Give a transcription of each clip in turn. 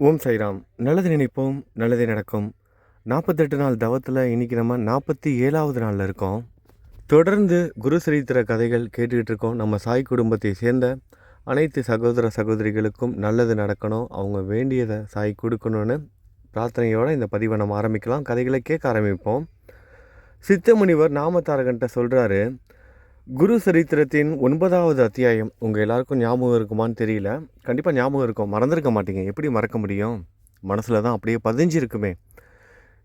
ஓம் சைராம். நல்லது நினைப்போம் நல்லது நடக்கும். நாற்பத்தெட்டு நாள் தவத்தில் இன்றைக்கி நம்ம நாற்பத்தி ஏழாவது நாளில் இருக்கோம். தொடர்ந்து குரு சரித்திர கதைகள் கேட்டுக்கிட்டு இருக்கோம். நம்ம சாய் குடும்பத்தை சேர்ந்த அனைத்து சகோதர சகோதரிகளுக்கும் நல்லது நடக்கணும். அவங்க வேண்டியதை சாய் கொடுக்கணும்னு பிரார்த்தனையோடு இந்த பதிவை நம்ம ஆரம்பிக்கலாம். கதைகளை கேட்க ஆரம்பிப்போம். சித்தமுனிவர் நாமத்தாரகன்ட்ட சொல்கிறாரு குரு சரித்திரத்தின் ஒன்பதாவது அத்தியாயம் உங்கள் எல்லாருக்கும் ஞாபகம் இருக்குமான்னு தெரியல. கண்டிப்பாக ஞாபகம் இருக்கும். மறந்துருக்க மாட்டீங்க. எப்படி மறக்க முடியும்? மனசில் தான் அப்படியே பதிஞ்சிருக்குமே.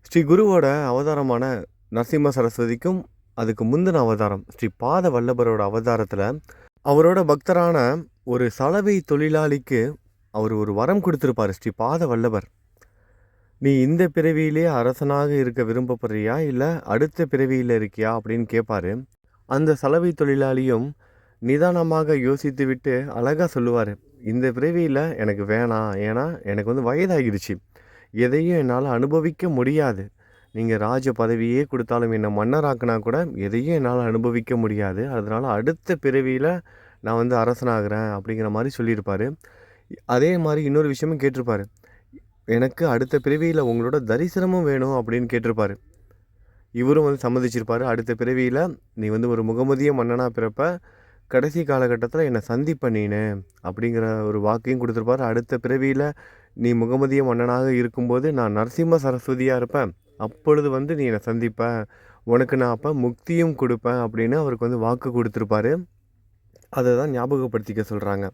ஸ்ரீ குருவோட அவதாரமான நரசிம்ம சரஸ்வதிக்கும் அதுக்கு முந்தின அவதாரம் ஸ்ரீ பாத வல்லபரோட அவதாரத்தில் அவரோட பக்தரான ஒரு சலவை தொழிலாளிக்கு அவர் ஒரு வரம் கொடுத்துருப்பார் ஸ்ரீ பாத வல்லபர். நீ இந்த பிறவியிலே அரசனாக இருக்க விரும்பப்படுறியா? இல்லை அடுத்த பிறவியில் இருக்கியா? அப்படின்னு கேட்பாரு அந்த சலவை தொழிலாளியும் நிதானமாக யோசித்துவிட்டு அழகாக சொல்லுவார் இந்த பிறவியில் எனக்கு வேணாம். ஏன்னா எனக்கு வந்து வயதாகிடுச்சு. எதையும் என்னால் அனுபவிக்க முடியாது. நீங்கள் ராஜ பதவியே கொடுத்தாலும் என்னை மன்னராக்குனா கூட எதையும் என்னால் அனுபவிக்க முடியாது. அதனால் அடுத்த பிறவியில் நான் வந்து அரசனாகிறேன் அப்படிங்கிற மாதிரி சொல்லியிருப்பார். அதே மாதிரி இன்னொரு விஷயமும் கேட்டிருப்பார். எனக்கு அடுத்த பிறவியில் உங்களோட தரிசனமும் வேணும் அப்படின்னு கேட்டிருப்பார். இவரும் வந்து சம்மதிச்சிருப்பார். அடுத்த பிறவியில் நீ வந்து ஒரு முகமதிய மன்னனாக பிறப்ப கடைசி காலகட்டத்தில் என்னை சந்திப்ப நீனு அப்படிங்கிற ஒரு வாக்கையும் கொடுத்துருப்பார். அடுத்த பிறவியில் நீ முகமதிய மன்னனாக இருக்கும்போது நான் நரசிம்ம சரஸ்வதியாக இருப்பேன் அப்பொழுது வந்து நீ என்னை சந்திப்ப. உனக்கு நான் அப்போ முக்தியும் கொடுப்பேன் அப்படின்னு அவருக்கு வந்து வாக்கு கொடுத்துருப்பாரு. அதை தான் ஞாபகப்படுத்திக்க சொல்கிறாங்க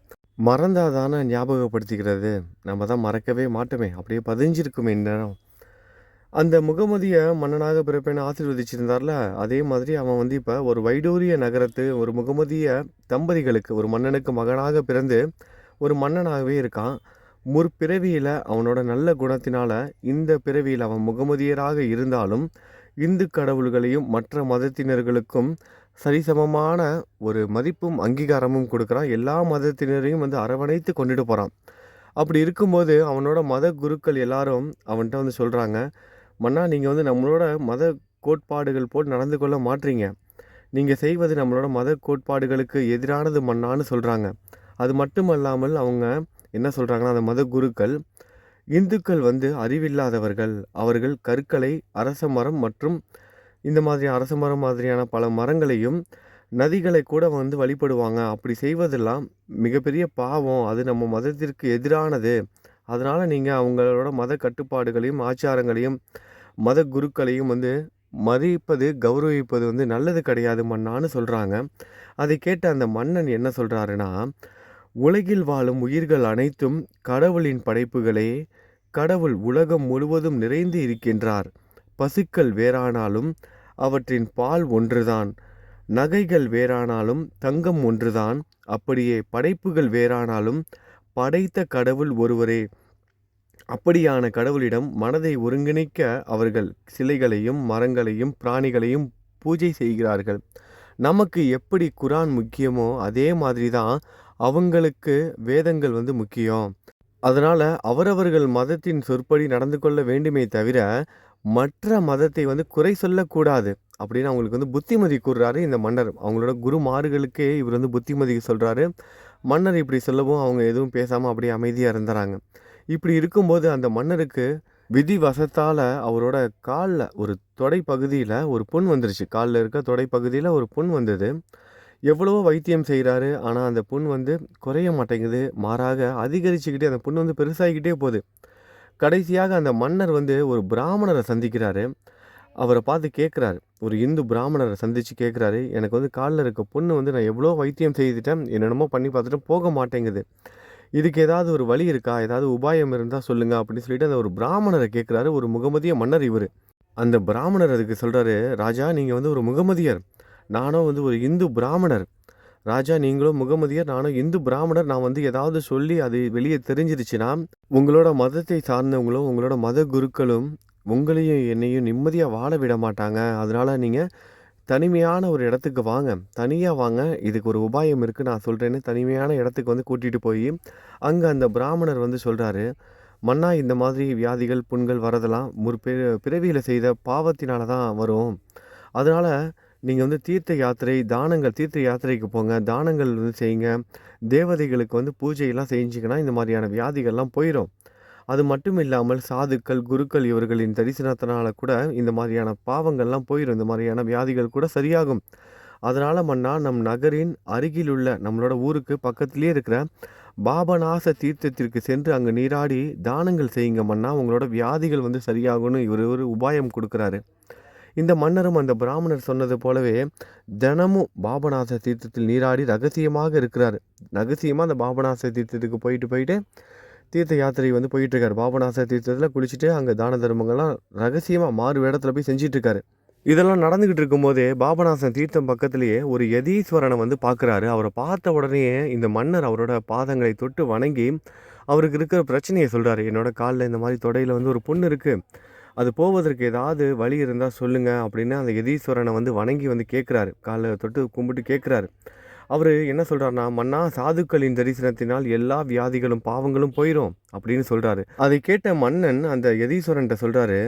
மறந்தாதானே ஞாபகப்படுத்திக்கிறது. நம்ம தான் மறக்கவே மாட்டோமே. அப்படியே பதிஞ்சிருக்குமே இந்நேரம். அந்த முகமதிய மன்னனாக பிறப்பேன்னு ஆசீர்வதிச்சிருந்தார்ல? அதே மாதிரி அவன் வந்து இப்போ ஒரு வைடூரிய நகரத்து ஒரு முகமதிய தம்பதிகளுக்கு ஒரு மன்னனுக்கு மகனாக பிறந்து ஒரு மன்னனாகவே இருக்கான். முற்பிறவியில் அவனோட நல்ல குணத்தினால் இந்த பிறவியில் அவன் முகமதியராக இருந்தாலும் இந்து கடவுள்களையும் மற்ற மதத்தினர்களுக்கும் சரிசமமான ஒரு மதிப்பும் அங்கீகாரமும் கொடுக்குறான். எல்லா மதத்தினரையும் வந்து அரவணைத்து கொண்டுட்டு போகிறான் அப்படி இருக்கும்போது அவனோட மத குருக்கள் எல்லாரும் அவன்கிட்ட வந்து சொல்கிறாங்க மன்னா நீங்கள் வந்து நம்மளோட மத கோட்பாடுகள் போல் நடந்து கொள்ள மாட்டீங்க நீங்கள் செய்வது நம்மளோட மத கோட்பாடுகளுக்கு எதிரானது மன்னான்னு சொல்கிறாங்க அது மட்டுமல்லாமல் அவங்க என்ன சொல்கிறாங்கன்னா அந்த மத குருக்கள் இந்துக்கள் வந்து அறிவில்லாதவர்கள். அவர்கள் கற்களை அரச மரம் மற்றும் இந்த மாதிரி அரச மரம் மாதிரியான பல மரங்களையும் நதிகளை கூட வந்து வழிபடுவாங்க. அப்படி செய்வதெல்லாம் மிகப்பெரிய பாவம். அது நம்ம மதத்திற்கு எதிரானது. அதனால் நீங்கள் அவங்களோட மத கட்டுப்பாடுகளையும் ஆச்சாரங்களையும் மத குருக்களையும் வந்து மதிப்பது கௌரவிப்பது வந்து நல்லது கிடையாது மன்னான்னு சொல்கிறாங்க அதை கேட்ட அந்த மன்னன் என்ன சொல்கிறாருன்னா உலகில் வாழும் உயிர்கள் அனைத்தும் கடவுளின் படைப்புகளே கடவுள் உலகம் முழுவதும் நிறைந்து இருக்கின்றார். பசுக்கள் வேறானாலும் அவற்றின் பால் ஒன்றுதான். நகைகள் வேறானாலும் தங்கம் ஒன்றுதான். அப்படியே படைப்புகள் வேறானாலும் படைத்த கடவுள் ஒருவரே. அப்படியான கடவுளிடம் மனதை ஒருங்கிணைக்க அவர்கள் சிலைகளையும் மரங்களையும் பிராணிகளையும் பூஜை செய்கிறார்கள். நமக்கு எப்படி குரான் முக்கியமோ அதே மாதிரி தான் அவங்களுக்கு வேதங்கள் வந்து முக்கியம். அதனால் அவரவர்கள் மதத்தின் சொற்படி நடந்து கொள்ள வேண்டுமே தவிர மற்ற மதத்தை வந்து குறை சொல்லக்கூடாது. அப்படின்னு அவங்களுக்கு வந்து புத்திமதி கூறுறாரு இந்த மன்னர். அவங்களோட குருமார்களுக்கே இவர் வந்து புத்திமதி சொல்கிறாரு மன்னர் இப்படி சொல்லவும் அவங்க எதுவும் பேசாமல் அப்படியே அமைதியாக இருந்துறாங்க. இப்படி இருக்கும்போது அந்த மன்னருக்கு விதி வசத்தால் அவரோட காலில் ஒரு தொடை பகுதியில் ஒரு புண் வந்துருச்சு. காலில் இருக்க தொடை பகுதியில் ஒரு புண் வந்தது. எவ்வளவோ வைத்தியம் செய்கிறாரு ஆனால் அந்த புண் வந்து குறைய மாட்டேங்குது. மாறாக அதிகரிச்சுக்கிட்டே அந்த புண் வந்து பெருசாகிக்கிட்டே போகுது. கடைசியாக அந்த மன்னர் வந்து ஒரு பிராமணரை சந்திக்கிறாரு. அவரை பார்த்து கேட்குறாரு ஒரு இந்து பிராமணரை சந்தித்து கேட்குறாரு எனக்கு வந்து காலில் இருக்க பொண்ணு வந்து நான் எவ்வளோ வைத்தியம் செய்துட்டேன். என்னென்னமோ பண்ணி பார்த்துட்டு போக மாட்டேங்குது. இதுக்கு ஏதாவது ஒரு வழி இருக்கா? ஏதாவது உபாயம் இருந்தால் சொல்லுங்க அப்படின்னு சொல்லிட்டு அந்த ஒரு பிராமணரை கேட்குறாரு ஒரு முகமதிய மன்னர் இவர். அந்த பிராமணர் அதுக்கு சொல்கிறாரு ராஜா நீங்கள் வந்து ஒரு முகமதியர். நானும் வந்து ஒரு இந்து பிராமணர். ராஜா நீங்களும் முகமதியர் நானும் இந்து பிராமணர். நான் வந்து ஏதாவது சொல்லி அது வெளியே தெரிஞ்சிருச்சுன்னா உங்களோட மதத்தை சார்ந்தவங்களும் உங்களோட மத குருக்களும் உங்களையும் என்னையும் நிம்மதியாக வாழ விட மாட்டாங்க. அதனால் நீங்கள் தனிமையான ஒரு இடத்துக்கு வாங்க. தனியாக வாங்க. இதுக்கு ஒரு உபாயம் இருக்குது நான் சொல்கிறேன்னு தனிமையான இடத்துக்கு வந்து கூட்டிகிட்டு போய் அங்கே அந்த பிராமணர் வந்து சொல்கிறாரு மன்னா இந்த மாதிரி வியாதிகள் புண்கள் வரதெல்லாம் ஒரு பிறவியில் செய்த பாவத்தினால தான் வரும். அதனால் நீங்கள் வந்து தீர்த்த யாத்திரை தானங்கள் தீர்த்த யாத்திரைக்கு போங்க. தானங்கள் வந்து செய்யுங்க. தேவதைகளுக்கு வந்து பூஜையெல்லாம் செஞ்சிங்கன்னா இந்த மாதிரியான வியாதிகள்லாம் போயிடும் அது மட்டும் இல்லாமல் சாதுக்கள் குருக்கள் இவர்களின் தரிசனத்தினால கூட இந்த மாதிரியான பாவங்கள்லாம் போயிடும் இந்த மாதிரியான வியாதிகள் கூட சரியாகும். அதனால் மன்னா நம் நகரின் அருகிலுள்ள நம்மளோட ஊருக்கு பக்கத்திலே இருக்கிற பாபநாச தீர்த்தத்திற்கு சென்று அங்கே நீராடி தானங்கள் செய்யுங்க மன்னா. உங்களோட வியாதிகள் வந்து சரியாகும்னு இவர் ஒரு உபாயம் கொடுக்குறாரு. இந்த மன்னரும் அந்த பிராமணர் சொன்னது போலவே தினமும் பாபநாச தீர்த்தத்தில் நீராடி ரகசியமாக இருக்கிறார். ரகசியமாக அந்த பாபநாச தீர்த்தத்துக்கு போயிட்டு போயிட்டு தீர்த்த யாத்திரை வந்து போயிட்டுருக்காரு. பாபநாச தீர்த்தத்தில் குளிச்சுட்டு அங்கே தான தர்மங்கள்லாம் ரகசியமாக மாறு இடத்துல போய் செஞ்சிட்ருக்காரு இதெல்லாம் நடந்துக்கிட்டு இருக்கும்போதே பாபநாசன் தீர்த்தம் பக்கத்துலேயே ஒரு யதீஸ்வரனை வந்து பார்க்குறாரு அவரை பார்த்த உடனே இந்த மன்னர் அவரோட பாதங்களை தொட்டு வணங்கி அவருக்கு இருக்கிற பிரச்சனையை சொல்கிறாரு என்னோடய காலில் இந்த மாதிரி தொடையில் வந்து ஒரு பொண்ணு இருக்குது அது போவதற்கு ஏதாவது வழி இருந்தால் சொல்லுங்கள் அப்படின்னு அந்த யதீஸ்வரனை வந்து வணங்கி வந்து கேட்குறாரு காலில் தொட்டு கும்பிட்டு கேட்குறாரு அவர் என்ன சொல்கிறாருன்னா மன்னா சாதுக்களின் தரிசனத்தினால் எல்லா வியாதிகளும் பாவங்களும் போயிடும் அப்படின்னு சொல்கிறாரு அதை கேட்ட மன்னன் அந்த யதீஸ்வரன்ட்ட சொல்கிறாரு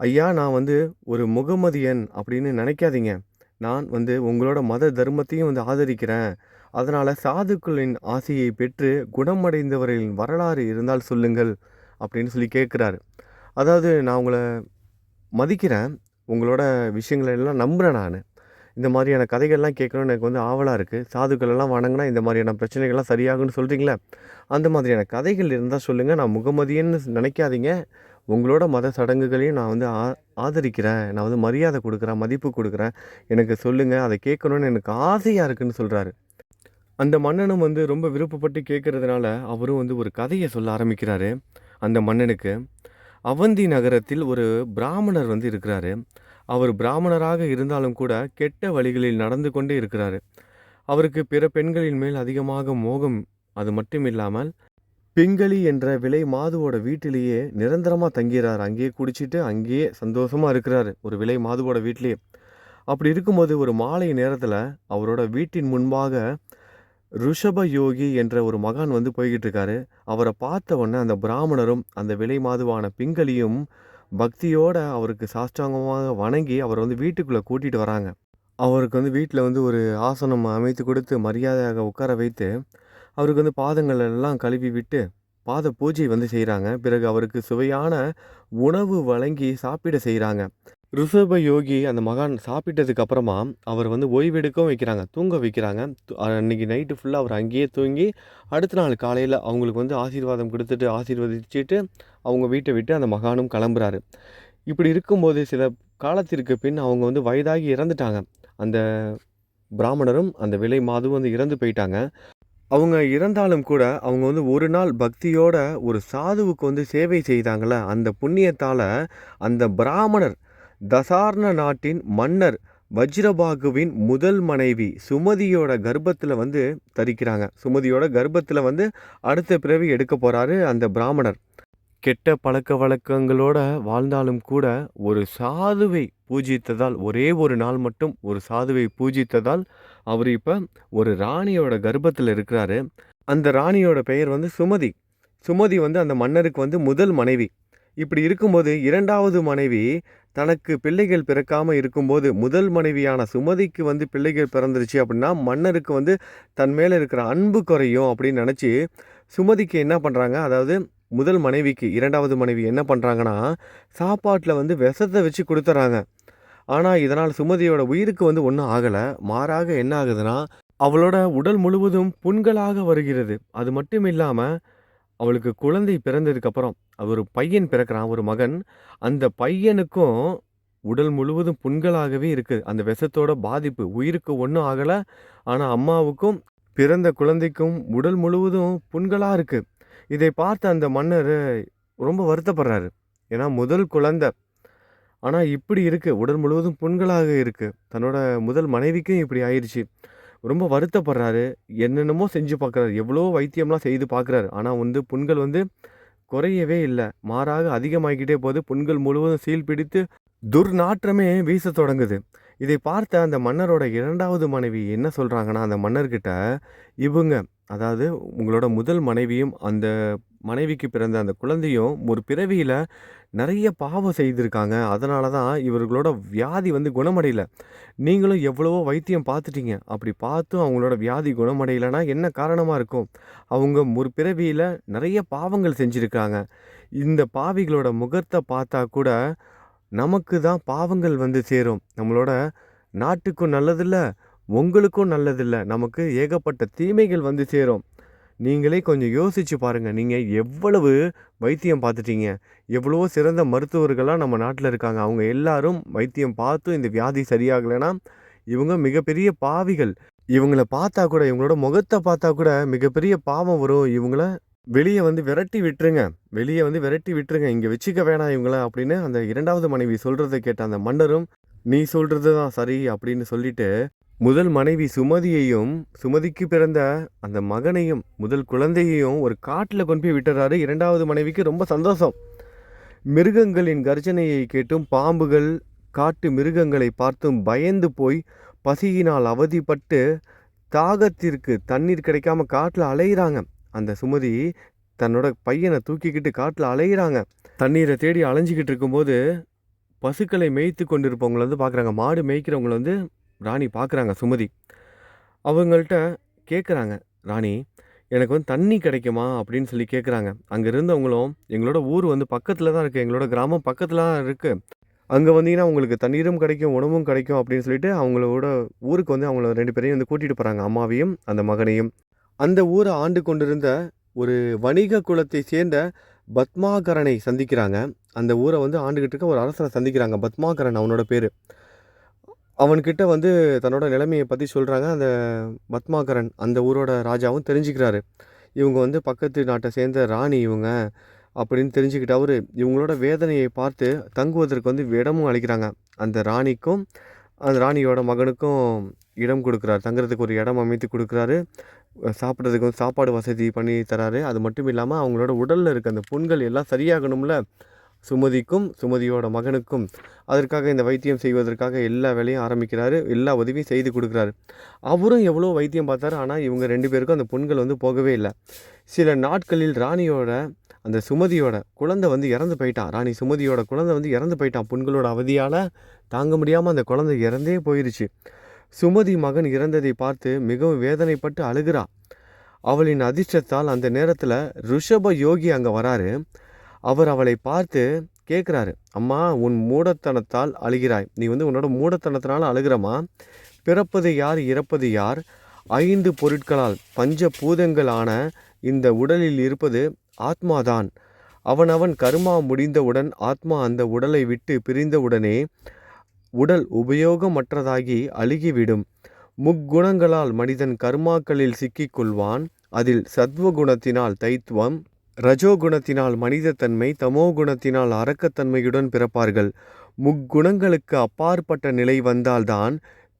ஐயா நான் வந்து ஒரு முகமதியன் அப்படின்னு நினைக்காதீங்க. நான் வந்து உங்களோட மத தர்மத்தையும் வந்து ஆதரிக்கிறேன். அதனால் சாதுக்களின் ஆசையை பெற்று குணமடைந்தவர்களின் வரலாறு இருந்தால் சொல்லுங்கள் அப்படின்னு சொல்லி கேட்குறாரு அதாவது நான் உங்களை மதிக்கிறேன். உங்களோட விஷயங்களை எல்லாம் நம்புகிறேன் நான். இந்த மாதிரியான கதைகள்லாம் கேட்கணும்னு எனக்கு வந்து ஆவலாக இருக்குது சாதுக்களெல்லாம் வணங்கினா இந்த மாதிரியான பிரச்சனைகள்லாம் சரியாகும்னு சொல்கிறீங்களே அந்த மாதிரியான கதைகள் இருந்தால் சொல்லுங்கள் நான் முகமதியன்னு நினைக்காதீங்க. உங்களோட மத சடங்குகளையும் நான் வந்து ஆ ஆதரிக்கிறேன். நான் வந்து மரியாதை கொடுக்குறேன் மதிப்பு கொடுக்குறேன். எனக்கு சொல்லுங்கள் அதை கேட்கணுன்னு எனக்கு ஆசையாக இருக்குன்னு சொல்கிறாரு அந்த மன்னனும் வந்து ரொம்ப விருப்பப்பட்டு கேட்குறதுனால அவரும் வந்து ஒரு கதையை சொல்ல ஆரம்பிக்கிறாரு. அந்த மன்னனுக்கு அவந்தி நகரத்தில் ஒரு பிராமணர் வந்து இருக்கிறாரு. அவர் பிராமணராக இருந்தாலும் கூட கெட்ட வழிகளில் நடந்து கொண்டே இருக்கிறாரு. அவருக்கு பிற பெண்களின் மேல் அதிகமாக மோகம் அது மட்டும் இல்லாமல் பிங்களி என்ற விலை மாதுவோட வீட்டிலேயே நிரந்தரமாக தங்கிறார். அங்கேயே குடிச்சிட்டு அங்கேயே சந்தோஷமாக இருக்கிறாரு ஒரு விலை மாதுவோட வீட்டிலேயே. அப்படி இருக்கும்போது ஒரு மாலை நேரத்தில் அவரோட வீட்டின் முன்பாக ருஷப யோகி என்ற ஒரு மகான் வந்து போய்கிட்டு இருக்காரு. அவரை பார்த்த உடனே அந்த பிராமணரும் அந்த விலை மாதுவான பிங்களியும் பக்தியோடு அவருக்கு சாஷ்டாங்கமாக வணங்கி அவர் வந்து வீட்டுக்குள்ளே கூட்டிகிட்டு வராங்க. அவருக்கு வந்து வீட்டில் வந்து ஒரு ஆசனம் அமைத்து கொடுத்து மரியாதையாக உட்கார வைத்து அவருக்கு வந்து பாதங்கள் எல்லாம் கழுவி விட்டு பாத பூஜை வந்து செய்கிறாங்க பிறகு அவருக்கு சுவையான உணவு வழங்கி சாப்பிட செய்கிறாங்க ரிஷப யோகி அந்த மகான் சாப்பிட்டதுக்கு அப்புறமா அவர் வந்து ஓய்வெடுக்கவும் வைக்கிறாங்க தூங்க வைக்கிறாங்க. அன்னைக்கு நைட்டு ஃபுல்லாக அவர் அங்கேயே தூங்கி அடுத்த நாள் காலையில் அவங்களுக்கு வந்து ஆசீர்வாதம் கொடுத்துட்டு ஆசீர்வதிச்சுட்டு அவங்க வீட்டை விட்டு அந்த மகானும் கிளம்புறாரு. இப்படி இருக்கும்போது சில காலத்திற்கு பின் அவங்க வந்து வயதாகி இறந்துட்டாங்க. அந்த பிராமணரும் அந்த விலை மாதுவும் வந்து இறந்து போயிட்டாங்க. அவங்க இறந்தாலும் கூட அவங்க வந்து ஒரு நாள் பக்தியோட ஒரு சாதுவுக்கு வந்து சேவை செய்தாங்கள்ல அந்த புண்ணியத்தால் அந்த பிராமணர் தசார்ண நாட்டின் மன்னர் வஜ்ரபாகுவின் முதல் மனைவி சுமதியோட கர்ப்பத்தில் வந்து தரிக்கிறாங்க. சுமதியோட கர்ப்பத்தில் வந்து அடுத்த பிறவி எடுக்க போகிறாரு அந்த பிராமணர். கெட்ட பழக்க வழக்கங்களோட வாழ்ந்தாலும் கூட ஒரு சாதுவை பூஜித்ததால் ஒரே ஒரு நாள் மட்டும் ஒரு சாதுவை பூஜித்ததால் அவர் இப்போ ஒரு ராணியோட கர்ப்பத்தில் இருக்கிறாரு. அந்த ராணியோட பெயர் வந்து சுமதி. சுமதி வந்து அந்த மன்னருக்கு வந்து முதல் மனைவி. இப்படி இருக்கும்போது இரண்டாவது மனைவி தனக்கு பிள்ளைகள் பிறக்காமல் இருக்கும்போது முதல் மனைவியான சுமதிக்கு வந்து பிள்ளைகள் பிறந்துருச்சு அப்படின்னா மன்னருக்கு வந்து தன் மேலே இருக்கிற அன்பு குறையும் அப்படின்னு நினச்சி சுமதிக்கு என்ன பண்ணுறாங்க அதாவது முதல் மனைவிக்கு இரண்டாவது மனைவி என்ன பண்ணுறாங்கன்னா சாப்பாட்டில் வந்து விஷத்தை வச்சு கொடுத்துட்றாங்க ஆனால் இதனால் சுமதியோட உயிருக்கு வந்து ஒன்றும் ஆகலை. மாறாக என்ன ஆகுதுன்னா அவளோட உடல் முழுவதும் புண்களாக வருகிறது. அது மட்டும் இல்லாமல் அவளுக்கு குழந்தை பிறந்ததுக்கப்புறம் ஒரு பையன் பிறக்கிறான் ஒரு மகன். அந்த பையனுக்கும் உடல் முழுவதும் புண்களாகவே இருக்குது அந்த விஷத்தோட பாதிப்பு உயிருக்கு ஒன்றும் ஆகலை. ஆனால் அம்மாவுக்கும் பிறந்த குழந்தைக்கும் உடல் முழுவதும் புண்களாக இருக்குது இதை பார்த்த அந்த மன்னர் ரொம்ப வருத்தப்படுறாரு. ஏன்னா முதல் குழந்தை. ஆனால் இப்படி இருக்குது உடல் முழுவதும் புண்களாக இருக்குது தன்னோட முதல் மனைவிக்கும் இப்படி ஆயிடுச்சு ரொம்ப வருத்தப்படுறாரு. என்னென்னமோ செஞ்சு பார்க்குறாரு. எவ்வளோ வைத்தியம்லாம் செய்து பார்க்குறாரு. ஆனால் வந்து புண்கள் வந்து குறையவே இல்லை. மாறாக அதிகமாகிக்கிட்டே போகுது. புண்கள் முழுவதும் சீல் பிடித்து துர்நாற்றமே வீச தொடங்குது. இதை பார்த்த அந்த மன்னரோட இரண்டாவது மனைவி என்ன சொல்கிறாங்கன்னா அந்த மன்னர்கிட்ட இவங்க அதாவது உங்களோட முதல் மனைவியும் அந்த மனைவிக்கு பிறந்த அந்த குழந்தையும் ஒரு பிறவியில் நிறைய பாவம் செய்திருக்காங்க. அதனால தான் இவர்களோட வியாதி வந்து குணமடையல. நீங்களும் எவ்வளவோ வைத்தியம் பார்த்துட்டீங்க. அப்படி பார்த்தும் அவங்களோட வியாதி குணமடையலைன்னா என்ன காரணமாக இருக்கும்? அவங்க ஒரு பிறவியில் நிறைய பாவங்கள் செஞ்சுருக்காங்க. இந்த பாவிகளோட முகத்தை பார்த்தா கூட நமக்கு தான் பாவங்கள் வந்து சேரும். நம்மளோட நாட்டுக்கும் நல்லதில்லை உங்களுக்கும் நல்லதில்லை. நமக்கு ஏகப்பட்ட தீமைகள் வந்து சேரும். நீங்களே கொஞ்சம் யோசித்து பாருங்கள் நீங்கள் எவ்வளவு வைத்தியம் பார்த்துட்டீங்க? எவ்வளவோ சிறந்த மருத்துவர்களாக நம்ம நாட்டில் இருக்காங்க. அவங்க எல்லாரும் வைத்தியம் பார்த்தும் இந்த வியாதி சரியாகலைன்னா இவங்க மிகப்பெரிய பாவிகள். இவங்கள பார்த்தா கூட இவங்களோட முகத்தை பார்த்தா கூட மிகப்பெரிய பாவம் வரும். இவங்கள வெளியே வந்து விரட்டி விட்டுருங்க. வெளியே வந்து விரட்டி விட்டுருங்க. இங்கே வச்சுக்க வேணாம் இவங்கள அப்படின்னு அந்த இரண்டாவது மனைவி சொல்கிறத கேட்ட அந்த மன்னரும் நீ சொல்கிறது தான் சரி அப்படின்னு சொல்லிட்டு முதல் மனைவி சுமதியையும் சுமதிக்கு பிறந்த அந்த மகனையும் முதல் குழந்தையையும் ஒரு காட்டில் கொண்டு போய் விட்டுறாரு. இரண்டாவது மனைவிக்கு ரொம்ப சந்தோஷம். மிருகங்களின் கர்ஜனையை கேட்டும் பாம்புகள் காட்டு மிருகங்களை பார்த்தும் பயந்து போய் பசியினால் அவதிப்பட்டு தாகத்திற்கு தண்ணீர் கிடைக்காம காட்டில் அலையிறாங்க. அந்த சுமதி தன்னோட பையனை தூக்கிக்கிட்டு காட்டில் அலையிறாங்க. தண்ணீரை தேடி அலைஞ்சிக்கிட்டு இருக்கும்போது பசுக்களை மேய்த்து கொண்டிருப்பவங்களை வந்து பார்க்குறாங்க. மாடு மேய்க்கிறவங்கள வந்து ராணி பார்க்குறாங்க சுமதி. அவங்கள்ட்ட கேட்குறாங்க ராணி எனக்கு வந்து தண்ணி கிடைக்குமா? அப்படின்னு சொல்லி கேட்குறாங்க அங்கே இருந்தவங்களும் எங்களோட ஊர் வந்து பக்கத்தில் தான் இருக்குது எங்களோட கிராமம் பக்கத்தில் தான் இருக்குது அங்கே வந்தீங்கன்னா உங்களுக்கு தண்ணீரும் கிடைக்கும் உணவும் கிடைக்கும் அப்படின்னு சொல்லிட்டு அவங்களோட ஊருக்கு வந்து அவங்கள ரெண்டு பேரையும் வந்து கூட்டிகிட்டு போகிறாங்க அம்மாவையும் அந்த மகனையும். அந்த ஊரை ஆண்டு கொண்டிருந்த ஒரு வணிக குலத்தை சேர்ந்த பத்மாகரனை சந்திக்கிறாங்க. அந்த ஊரை வந்து ஆண்டுகிட்டு இருக்க ஒரு அரசரை சந்திக்கிறாங்க பத்மாகரன் அவனோட பேர். அவன்கிட்ட வந்து தன்னோட நிலைமையை பற்றி சொல்கிறாங்க அந்த பத்மாகரன் அந்த ஊரோட ராஜாவும் தெரிஞ்சுக்கிறாரு. இவங்க வந்து பக்கத்து நாட்டை சேர்ந்த ராணி இவங்க அப்படின்னு தெரிஞ்சுக்கிட்டு அவர் இவங்களோட வேதனையை பார்த்து தங்குவதற்கு வந்து இடமும் அளிக்கிறாங்க. அந்த ராணிக்கும் அந்த ராணியோட மகனுக்கும் இடம் கொடுக்குறாரு. தங்குறதுக்கு ஒரு இடம் அமைத்து கொடுக்குறாரு. சாப்பிட்றதுக்கு வந்து சாப்பாடு வசதி பண்ணி தராரு. அது மட்டும் இல்லாமல் அவங்களோட உடலில் இருக்க அந்த புண்கள் எல்லாம் சரியாகணும்ல. சுமதிக்கும் சுமதியோட மகனுக்கும் அதற்காக இந்த வைத்தியம் செய்வதற்காக எல்லா வேலையும் ஆரம்பிக்கிறாரு எல்லா உதவியும் செய்து கொடுக்குறாரு. அவரும் எவ்வளோ வைத்தியம் பார்த்தாரு ஆனால் இவங்க ரெண்டு பேருக்கும் அந்த புண்கள் வந்து போகவே இல்லை. சில நாட்களில் ராணியோட அந்த சுமதியோட குழந்தை வந்து இறந்து போயிட்டான். ராணி சுமதியோட குழந்தை வந்து இறந்து போயிட்டான். புண்களோட அவதியால் தாங்க முடியாமல் அந்த குழந்தை இறந்தே போயிடுச்சு சுமதி மகன் இறந்ததை பார்த்து மிகவும் வேதனைப்பட்டு அழுகிறான் அவளின் அதிர்ஷ்டத்தால் அந்த நேரத்தில் ரிஷப யோகி அங்கே வராரு. அவர் அவளை பார்த்து கேட்குறாரு அம்மா உன் மூடத்தனத்தால் அழுகிறாய். நீ வந்து உன்னோட மூடத்தனத்தினால் அழுகிறம்மா. பிறப்பது யார் இறப்பது யார்? ஐந்து பொருட்களால் பஞ்ச பூதங்களான இந்த உடலில் இருப்பது ஆத்மாதான். அவனவன் கருமா முடிந்தவுடன் ஆத்மா அந்த உடலை விட்டு பிரிந்தவுடனே உடல் உபயோகமற்றதாகி அழுகிவிடும். முக்குணங்களால் மனிதன் கர்மாக்களில் சிக்கிக்கொள்வான். அதில் சத்வகுணத்தினால் தைத்துவம் ரஜோகுணத்தினால் மனிதத்தன்மை தமோகுணத்தினால் அரக்கத்தன்மையுடன் பிறப்பார்கள். முக்குணங்களுக்கு அப்பாற்பட்ட நிலை வந்தால்தான்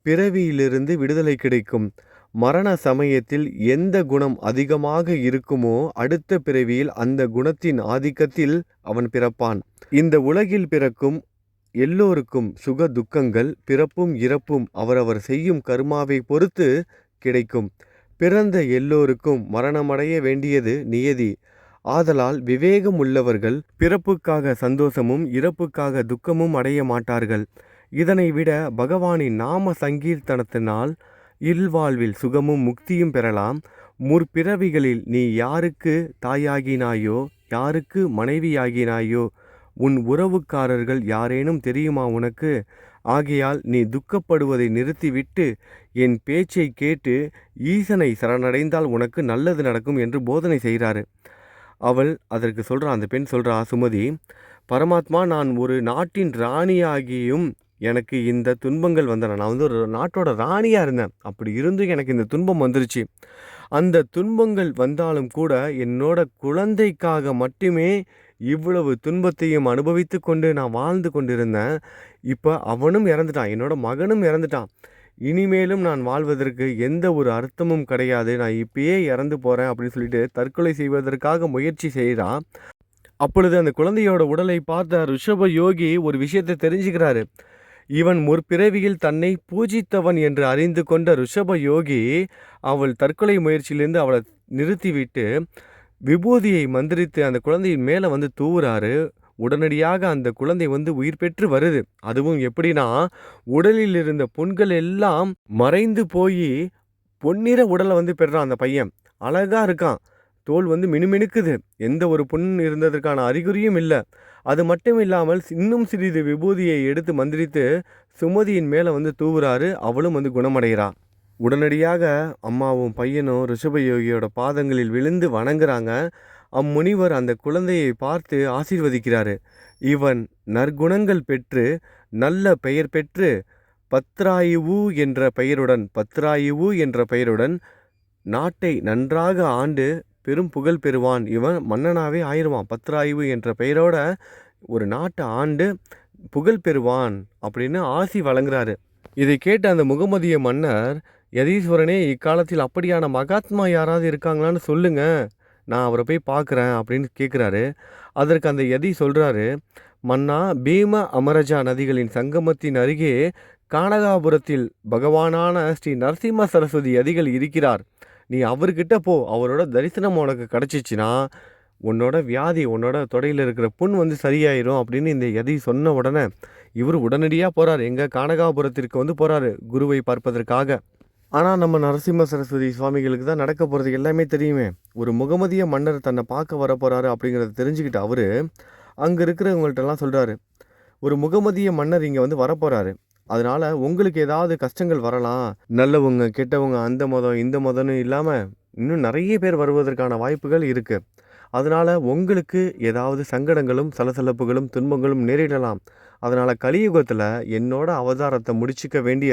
பிறவியிலிருந்து விடுதலை கிடைக்கும். மரண சமயத்தில் எந்த குணம் அதிகமாக இருக்குமோ அடுத்த பிறவியில் அந்த குணத்தின் ஆதிக்கத்தில் அவன் பிறப்பான். இந்த உலகில் பிறக்கும் எல்லோருக்கும் சுக துக்கங்கள் பிறப்பும் இறப்பும் அவரவர் செய்யும் கர்மாவை பொறுத்து கிடைக்கும். பிறந்த எல்லோருக்கும் மரணமடைய வேண்டியது நியதி. ஆதலால் விவேகம் உள்ளவர்கள் பிறப்புக்காக சந்தோஷமும் இறப்புக்காக துக்கமும் அடைய மாட்டார்கள். இதனை விட பகவானின் நாம சங்கீர்த்தனத்தினால் இல்வாழ்வில் சுகமும் முக்தியும் பெறலாம். முற்பிறவிகளில் நீ யாருக்கு தாயாகினாயோ யாருக்கு மனைவியாகினாயோ உன் உறவுக்காரர்கள் யாரேனும் தெரியுமா உனக்கு? ஆகையால் நீ துக்கப்படுவதை நிறுத்திவிட்டு என் பேச்சை கேட்டு ஈசனை சரணடைந்தால் உனக்கு நல்லது நடக்கும் என்று போதனை செய்கிறாரு. அவள் அதற்கு சொல்கிறான் அந்த பெண் சொல்கிறா சுமதி பரமாத்மா நான் ஒரு நாட்டின் ராணியாகியும் எனக்கு இந்த துன்பங்கள் வந்தன. நான் வந்து ஒரு நாட்டோட ராணியாக இருந்தேன். அப்படி இருந்தும் எனக்கு இந்த துன்பம் வந்துருச்சு. அந்த துன்பங்கள் வந்தாலும் கூட என்னோட குழந்தைக்காக மட்டுமே இவ்வளவு துன்பத்தையும் அனுபவித்து கொண்டு நான் வாழ்ந்து கொண்டிருந்தேன். இப்போ அவனும் இறந்துட்டான். என்னோட மகனும் இறந்துட்டான். இனிமேலும் நான் வாழ்வதற்கு எந்த ஒரு அர்த்தமும் கிடையாது. நான் இப்பயே இறந்து போகிறேன் அப்படின்னு சொல்லிட்டு தற்கொலை செய்வதற்காக முயற்சி செய்கிறான் அப்பொழுது அந்த குழந்தையோட உடலை பார்த்த ரிஷப யோகி ஒரு விஷயத்தை தெரிஞ்சுக்கிறாரு. இவன் முற்பிறவியில் தன்னை பூஜித்தவன் என்று அறிந்து கொண்ட ரிஷப யோகி அவள் தற்கொலை முயற்சியிலிருந்து அவளை நிறுத்திவிட்டு விபூதியை மந்திரித்து அந்த குழந்தையின் மேலே வந்து தூவுறாரு. உடனடியாக அந்த குழந்தை வந்து உயிர் பெற்று வருது. அதுவும் எப்படின்னா உடலில் இருந்த புண்கள் எல்லாம் மறைந்து போய் பொன்னிற உடலை வந்து பெறான் அந்த பையன். அழகா இருக்கான். தோல் வந்து மினுமினுக்குது. எந்த ஒரு புண் இருந்ததற்கான அறிகுறியும் இல்லை. அது மட்டும் இல்லாமல் இன்னும் சிறிது விபூதியை எடுத்து மந்திரித்து சுமதியின் மேலே வந்து தூவுறாரு. அவளும் வந்து குணமடைகிறான். உடனடியாக அம்மாவும் பையனும் ரிஷபயோகியோட பாதங்களில் விழுந்து வணங்குறாங்க. அம்முனிவர் அந்த குழந்தையை பார்த்து ஆசீர்வதிக்கிறாரு. இவன் நற்குணங்கள் பெற்று நல்ல பெயர் பெற்று பத்ராயுவு என்ற பெயருடன் பத்ராயுவு என்ற பெயருடன் நாட்டை நன்றாக ஆண்டு பெரும் புகழ் பெறுவான். இவன் மன்னனாகவே ஆயிடுவான். பத்ராயுவு என்ற பெயரோட ஒரு நாட்டை ஆண்டு புகழ் பெறுவான் அப்படின்னு ஆசி வழங்குறாரு. இதை கேட்ட அந்த முகமதிய மன்னர் யதீஸ்வரனே இக்காலத்தில் அப்படியான மகாத்மா யாராவது இருக்காங்களான்னு சொல்லுங்கள் நான் அவரை போய் பார்க்குறேன் அப்படின்னு கேட்குறாரு. அதற்கு அந்த எதி சொல்கிறாரு மன்னா பீம அமரஜா நதிகளின் சங்கமத்தின் அருகே கானகாபுரத்தில் பகவானான ஸ்ரீ நரசிம்ம சரஸ்வதி யதிகள் இருக்கிறார். நீ அவர்கிட்ட போ அவரோட தரிசனம் உனக்கு கிடச்சிச்சின்னா உன்னோட வியாதி உன்னோட தொடையில் இருக்கிற புண் வந்து சரியாயிரும் அப்படின்னு இந்த எதை சொன்ன உடனே இவர் உடனடியாக போகிறார் எங்கள் கானகாபுரத்திற்கு வந்து போகிறாரு குருவை பார்ப்பதற்காக. ஆனால் நம்ம நரசிம்ம சரஸ்வதி சுவாமிகளுக்கு தான் நடக்க போகிறது எல்லாமே தெரியுமே. ஒரு முகமதிய மன்னர் தன்னை பார்க்க வர போகிறாரு அப்படிங்கிறத தெரிஞ்சுக்கிட்டு அவர் அங்கே இருக்கிறவங்கள்ட்டெல்லாம் சொல்கிறாரு ஒரு முகமதிய மன்னர் இங்கே வந்து வரப்போகிறாரு அதனால் உங்களுக்கு ஏதாவது கஷ்டங்கள் வரலாம். நல்லவங்க கெட்டவங்க அந்த மதம் இந்த மதம்னு இல்லாமல் இன்னும் நிறைய பேர் வருவதற்கான வாய்ப்புகள் இருக்குது அதனால் உங்களுக்கு ஏதாவது சங்கடங்களும் சலசலப்புகளும் துன்பங்களும் நேரிடலாம். அதனால் கலியுகத்தில் என்னோட அவதாரத்தை முடிச்சிக்க வேண்டிய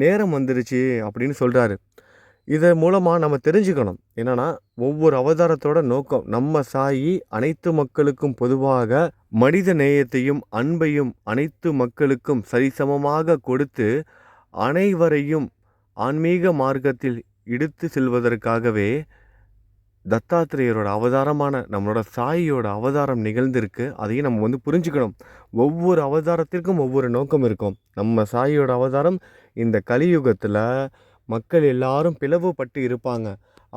நேரம் வந்துருச்சு அப்படின்னு சொல்கிறாரு இதன் மூலமாக நம்ம தெரிஞ்சுக்கணும். என்னன்னா ஒவ்வொரு அவதாரத்தோட நோக்கம் நம்ம சாயி அனைத்து மக்களுக்கும் பொதுவாக மனித நேயத்தையும் அன்பையும் அனைத்து மக்களுக்கும் சரிசமமாக கொடுத்து அனைவரையும் ஆன்மீக மார்க்கத்தில் இடுத்து செல்வதற்காகவே தத்தாத்திரேயரோட அவதாரமான நம்மளோட சாயியோட அவதாரம் நிகழ்ந்திருக்கு. அதையும் நம்ம வந்து புரிஞ்சுக்கணும். ஒவ்வொரு அவதாரத்திற்கும் ஒவ்வொரு நோக்கம் இருக்கும். நம்ம சாயியோட அவதாரம் இந்த கலியுகத்தில் மக்கள் எல்லாரும் பிளவுபட்டு இருப்பாங்க.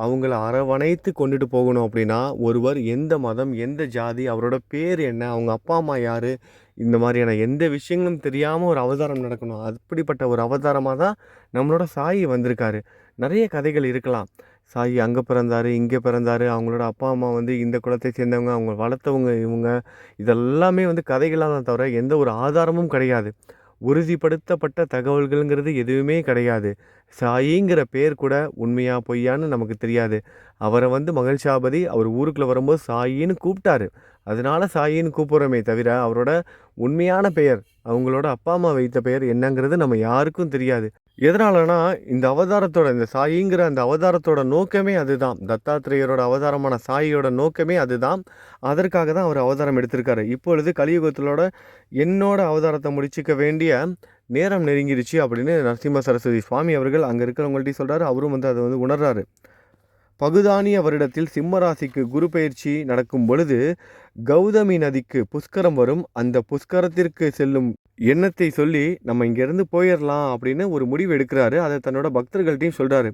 அவங்கள அரவணைத்து கொண்டுட்டு போகணும் அப்படின்னா ஒருவர் எந்த மதம் எந்த ஜாதி அவரோட பேர் என்ன அவங்க அப்பா அம்மா யார் இந்த மாதிரியான எந்த விஷயங்களும் தெரியாமல் ஒரு அவதாரம் நடக்கணும். அப்படிப்பட்ட ஒரு அவதாரமாக தான் நம்மளோட சாயி வந்திருக்காரு. நிறைய கதைகள் இருக்கலாம். சாயி அங்கே பிறந்தார் இங்கே பிறந்தார் அவங்களோட அப்பா அம்மா வந்து இந்த குலத்தை சேர்ந்தவங்க அவங்க வளர்த்தவங்க இவங்க. இதெல்லாமே வந்து கதைகளாக தான் தவிர எந்த ஒரு ஆதாரமும் கிடையாது. உறுதிப்படுத்தப்பட்ட தகவல்கள்ங்கிறது எதுவுமே கிடையாது. சாயிங்கிற பேர் கூட உண்மையா பொய்யான்னு நமக்கு தெரியாது. அவரை வந்து மகிழ்ச்சாபதி அவர் ஊருக்குள்ளே வரும்போது சாயின்னு கூப்பிட்டாரு. அதனால சாயின்னு கூப்பிட்றோமே தவிர அவரோட உண்மையான பெயர் அவங்களோட அப்பா அம்மா வைத்த பெயர் என்னங்கிறது நம்ம யாருக்கும் தெரியாது. எதனாலனா இந்த அவதாரத்தோட இந்த சாயிங்கிற அந்த அவதாரத்தோட நோக்கமே அதுதான். தத்தாத்திரேயரோட அவதாரமான சாயியோட நோக்கமே அதுதான். அதற்காக தான் அவர் அவதாரம் எடுத்திருக்காரு. இப்பொழுது கலியுகத்திலோட என்னோட அவதாரத்தை முடிச்சிக்க வேண்டிய நேரம் நெருங்கிடுச்சு அப்படின்னு நரசிம்ம சரஸ்வதி சுவாமி அவர்கள் அங்கே இருக்கிறவங்கள்ட்டையும் சொல்கிறாரு அவரும் வந்து அதை வந்து உணர்றாரு. பகுதானிய வருடத்தில் சிம்மராசிக்கு குரு பயிற்சி நடக்கும் பொழுது கௌதமி நதிக்கு புஷ்கரம் வரும். அந்த புஷ்கரத்திற்கு செல்லும் எண்ணத்தை சொல்லி நம்ம இங்கேருந்து போயிடலாம் அப்படின்னு ஒரு முடிவு எடுக்கிறாரு. அதை தன்னோட பக்தர்கள்ட்டையும் சொல்கிறாரு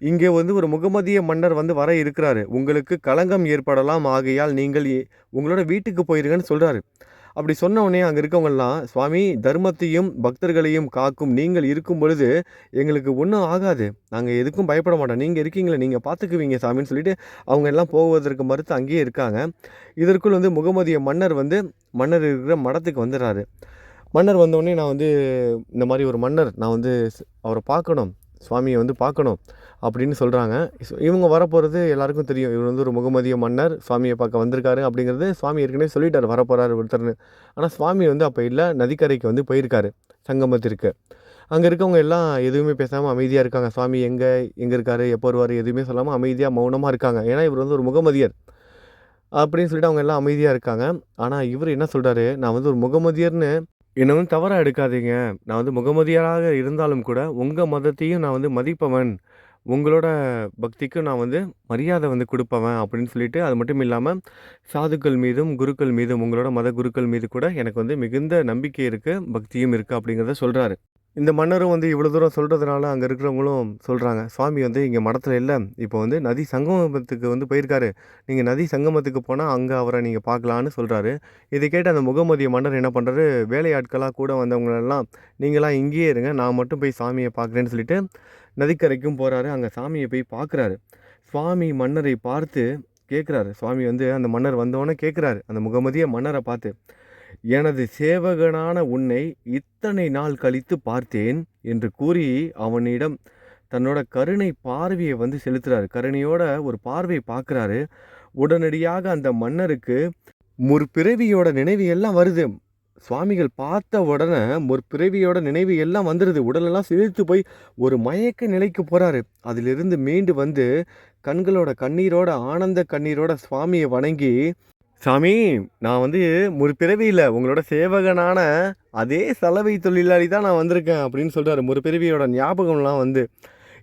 இங்கே வந்து ஒரு முகமதிய மன்னர் வந்து வர இருக்கிறாரு. உங்களுக்கு களங்கம் ஏற்படலாம். ஆகையால் நீங்கள் உங்களோட வீட்டுக்கு போயிருங்கன்னு சொல்கிறாரு அப்படி சொன்ன உடனே அங்கே இருக்கவங்கெல்லாம் சுவாமி தர்மத்தையும் பக்தர்களையும் காக்கும். நீங்கள் இருக்கும் பொழுது எங்களுக்கு ஒன்றும் ஆகாது. நாங்கள் எதுக்கும் பயப்பட மாட்டோம். நீங்கள் இருக்கீங்களே நீங்கள் பார்த்துக்குவீங்க சாமின்னு சொல்லிட்டு அவங்க எல்லாம் போவதற்கு மறுத்து அங்கேயே இருக்காங்க. இதற்குள் வந்து முகமதிய மன்னர் வந்து மன்னர் இருக்கிற மடத்துக்கு வந்துடுறாரு மன்னர் வந்தோடனே நான் வந்து இந்த மாதிரி ஒரு மன்னர் நான் வந்து அவரை பார்க்கணும். சுவாமியை வந்து பார்க்கணும் அப்படின்னு சொல்கிறாங்க இவங்க வரப்போகிறது எல்லாருக்கும் தெரியும். இவர் வந்து ஒரு முகமதிய மன்னர் சுவாமியை பார்க்க வந்திருக்காரு அப்படிங்கிறது சுவாமி ஏற்கனவே சொல்லிட்டார் வரப்போகிறாரு ஒருத்தர்னு. ஆனால் சுவாமி வந்து அப்போ இல்லை நதிக்கரைக்கு வந்து போயிருக்காரு சங்கமத்திற்கு. அங்கே இருக்கவங்க எல்லாம் எதுவுமே பேசாமல் அமைதியாக இருக்காங்க. சுவாமி எங்கே எங்கே இருக்காரு எப்போ வருவார் எதுவுமே சொல்லாமல் அமைதியாக மௌனமாக இருக்காங்க. ஏன்னா இவர் வந்து ஒரு முகமதியர் அப்படின்னு சொல்லிட்டு அவங்க எல்லாம் அமைதியாக இருக்காங்க. ஆனால் இவர் என்ன சொல்கிறாரு நான் வந்து ஒரு முகமதியர்னு என்னை வந்து தவறாக எடுக்காதீங்க. நான் வந்து முகமதியராக இருந்தாலும் கூட உங்கள் மதத்தையும் நான் வந்து மதிப்பவன். உங்களோட பக்திக்கும் நான் வந்து மரியாதை வந்து கொடுப்பவன் அப்படின்னு சொல்லிட்டு அது மட்டும் இல்லாமல் சாதுக்கள் மீதும் குருக்கள் மீதும் உங்களோட மத குருக்கள் மீது கூட எனக்கு வந்து மிகுந்த நம்பிக்கை இருக்குது பக்தியும் இருக்குது அப்படிங்கிறத சொல்கிறாரு இந்த மன்னரும் வந்து இவ்வளோ தூரம் சொல்கிறதுனால அங்கே இருக்கிறவங்களும் சொல்கிறாங்க சுவாமி வந்து இங்கே மடத்தில் இல்லை. இப்போ வந்து நதி சங்கமத்துக்கு வந்து போயிருக்காரு. நீங்கள் நதி சங்கமத்துக்கு போனால் அங்கே அவரை நீங்கள் பார்க்கலான்னு சொல்கிறாரு இதை கேட்டு அந்த முகமதிய மன்னர் என்ன பண்ணுறாரு வேலையாட்களாக கூட வந்தவங்களெல்லாம் நீங்களாம் இங்கேயே இருங்க. நான் மட்டும் போய் சாமியை பார்க்குறேன்னு சொல்லிட்டு நதிக்கரைக்கும் போகிறாரு அங்கே சாமியை போய் பார்க்குறாரு. சுவாமி மன்னரை பார்த்து கேட்குறாரு சுவாமி வந்து அந்த மன்னர் வந்தோடனே கேட்குறாரு அந்த முகமதிய மன்னரை பார்த்து எனது சேவகனான உன்னை இத்தனை நாள் கழித்து பார்த்தேன் என்று கூறி அவனிடம் தன்னோட கருணை பார்வையை வந்து செலுத்துறாரு. கருணையோட ஒரு பார்வையை பார்க்குறாரு. உடனடியாக அந்த மன்னருக்கு முற்பிறவியோட நினைவு எல்லாம் வருது. சுவாமிகள் பார்த்த உடனே முற்பிறவியோட நினைவு எல்லாம் வந்துடுது உடலெல்லாம் சிரித்து போய் ஒரு மயக்க நிலைக்கு போகிறாரு அதிலிருந்து மீண்டு வந்து கண்களோட கண்ணீரோட ஆனந்த கண்ணீரோட சுவாமியை வணங்கி சாமி நான் வந்து முற்பிறவியில் உங்களோட சேவகனான அதே சலவை தொழிலாளி தான் நான் வந்திருக்கேன் அப்படின்னு சொல்கிறாரு முற்பிறவியோட ஞாபகம்லாம் வந்து